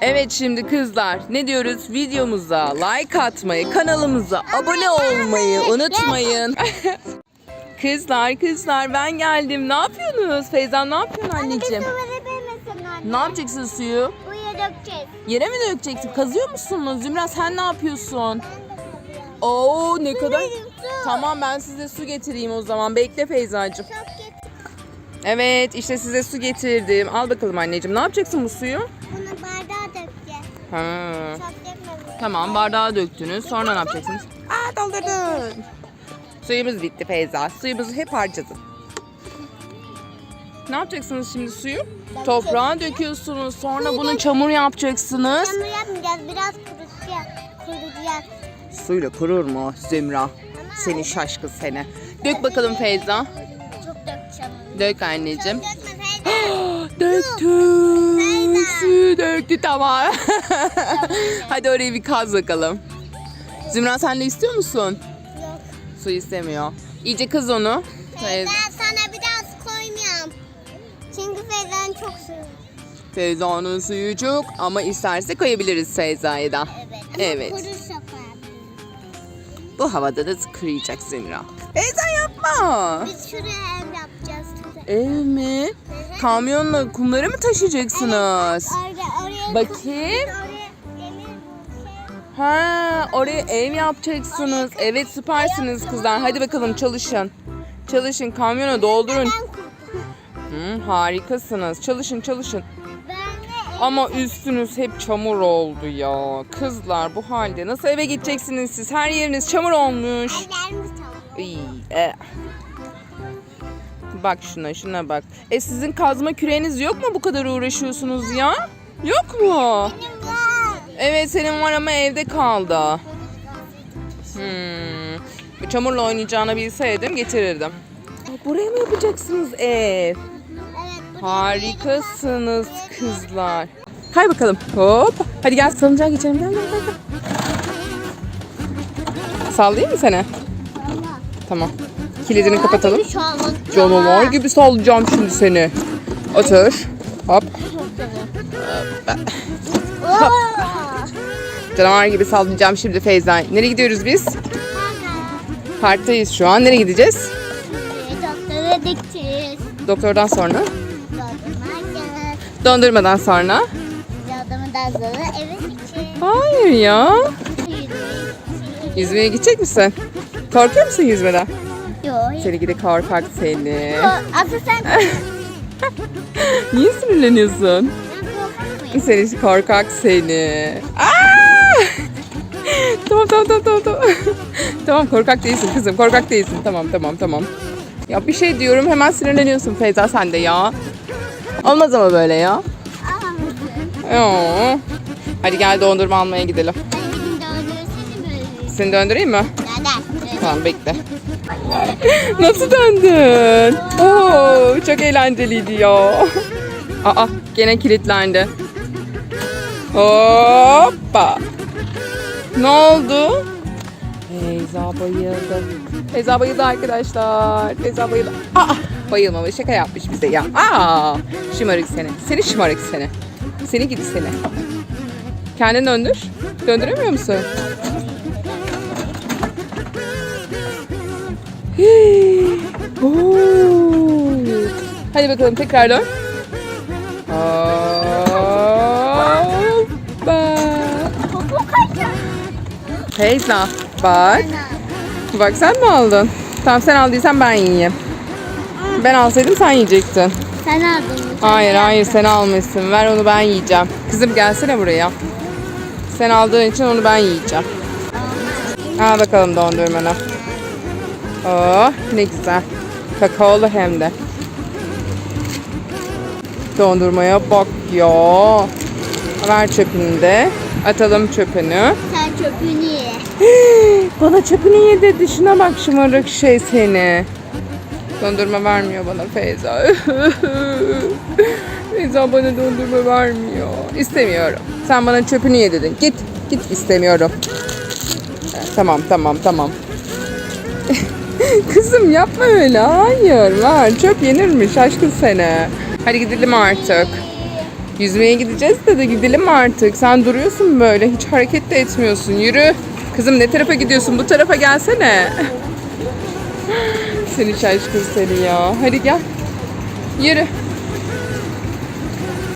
Evet şimdi kızlar ne diyoruz? Videomuza like atmayı, kanalımıza abone olmayı unutmayın. kızlar kızlar ben geldim. Ne yapıyorsunuz? Feyza ne yapıyorsun anneciğim? Ne yapacaksın suyu? Buraya dökeceğiz. Yere mi dökeceksin? Kazıyor musunuz? Zümra sen ne yapıyorsun? Oo ne kadar... Tamam ben size su getireyim o zaman. Bekle Feyzacığım. Evet işte size su getirdim. Al bakalım anneciğim. Ne yapacaksın bu suyu? Bunu bardağa dökeceğiz. Ha. Tamam bardağa döktünüz. Sonra ne yapacaksınız? Aa doldurdun. Suyumuz bitti Feyza. Suyumuzu hep harcadın. Ne yapacaksınız şimdi suyu? Toprağa döküyorsunuz. Sonra bunu çamur yapacaksınız. Çamur yapmayacağız. Biraz kurutacağız. Kurutacağız. Suyla kurur mu Zümra? Seni şaşkın seni. Dök bakalım Feyza. Dök anneciğim. Döktü. Suyu döktü tamam. Hadi orayı bir kaz bakalım. Zümra sen de istiyor musun? Yok. Su istemiyor. İyice kız onu. Feyza. sana biraz koymuyorum. Çünkü Feyza'nın çok suyu. Feyza'nın suyu çok ama isterse koyabiliriz Feyza'ya da. Evet. Evet. Kuru. Bu havada da kırıyacak Zümra. Feyza yapma. Biz şuraya ev yapacağız. Ev mi? Kamyonla kumları mı taşıyacaksınız? Bakayım. Şey. Ha, oraya ev yapacaksınız. Evet süpersiniz kızlar. Hadi bakalım çalışın. Çalışın kamyona doldurun. Hı, harikasınız. Çalışın çalışın. Ama üstünüz hep çamur oldu ya. Kızlar bu halde nasıl eve gideceksiniz siz? Her yeriniz çamur olmuş. ellerimiz tavuk. İy, e. Bak şuna şuna bak. E sizin kazma küreğiniz yok mu bu kadar uğraşıyorsunuz ya? Yok mu? Benim var. Evet senin var ama evde kaldı. Hmm. Çamurla oynayacağını bilseydim getirirdim. Buraya mı yapacaksınız ev? Evet. Harikasınız kızlar. Kay bakalım. Hop. Hadi gel salıncağa geçelim. Gel gel gel. gel. Sallayayım mı seni? Tamam. Kilidini kapatalım. Canavar gibi sallayacağım şimdi seni. Otur. Hop. Canavar gibi sallayacağım şimdi Feyza. Nereye gidiyoruz biz? Parktayız şu an. Nereye gideceğiz? Doktora dikeceğiz. Doktordan sonra. Dondurma Dondurmadan sonra. Dondurmadan sonra eve gideceğiz. Hayır ya. Yüzmeye gidecek misin? Korkuyor musun yüzmeden? Seni gidi korkak seni. Asıl sen Niye sinirleniyorsun? Seni korkak seni. Aa! tamam tamam tamam tamam. Tamam. tamam korkak değilsin kızım. Korkak değilsin. Tamam tamam tamam. Ya bir şey diyorum hemen sinirleniyorsun Feyza sen de ya. Olmaz ama böyle ya. Ya. Hadi gel dondurma almaya gidelim. Seni döndüreyim mi? Tamam bekle. Nasıl döndün? Oo, çok eğlenceliydi ya. Aa gene kilitlendi. Hoppa. Ne oldu? Feyza bayıldı. Feyza bayıldı arkadaşlar. Feyza bayıldı. Aa bayılmamış şaka yapmış bize ya. Aa şımarık seni. Seni şımarık seni. Seni gidi seni. Kendini döndür. Döndüremiyor musun? Hadi bakalım tekrar dön. Hoppa. Feyza bak. Bak sen mi aldın? Tamam sen aldıysan ben yiyeyim. Ben alsaydım sen yiyecektin. Sen aldın? Hayır hayır sen almışsın. Ver onu ben yiyeceğim. Kızım gelsene buraya. Sen aldığın için onu ben yiyeceğim. Al bakalım dondurmanı. Oh ne güzel. Kakaolu hem de. Dondurmaya bak ya. Ver çöpünü de. Atalım çöpünü. Sen çöpünü ye. Bana çöpünü ye dedi. Şuna bak şımarık şey seni. Dondurma vermiyor bana Feyza. Feyza bana dondurma vermiyor. İstemiyorum. Sen bana çöpünü ye dedin. Git. Git istemiyorum. Tamam tamam tamam. Kızım yapma öyle. Hayır ver. Çöp yenirmiş aşkın seni. Hadi gidelim artık. Yüzmeye gideceğiz de de gidelim artık. Sen duruyorsun böyle. Hiç hareket de etmiyorsun. Yürü. Kızım ne tarafa gidiyorsun? Bu tarafa gelsene. Seni şaşkın seni ya. Hadi gel. Yürü.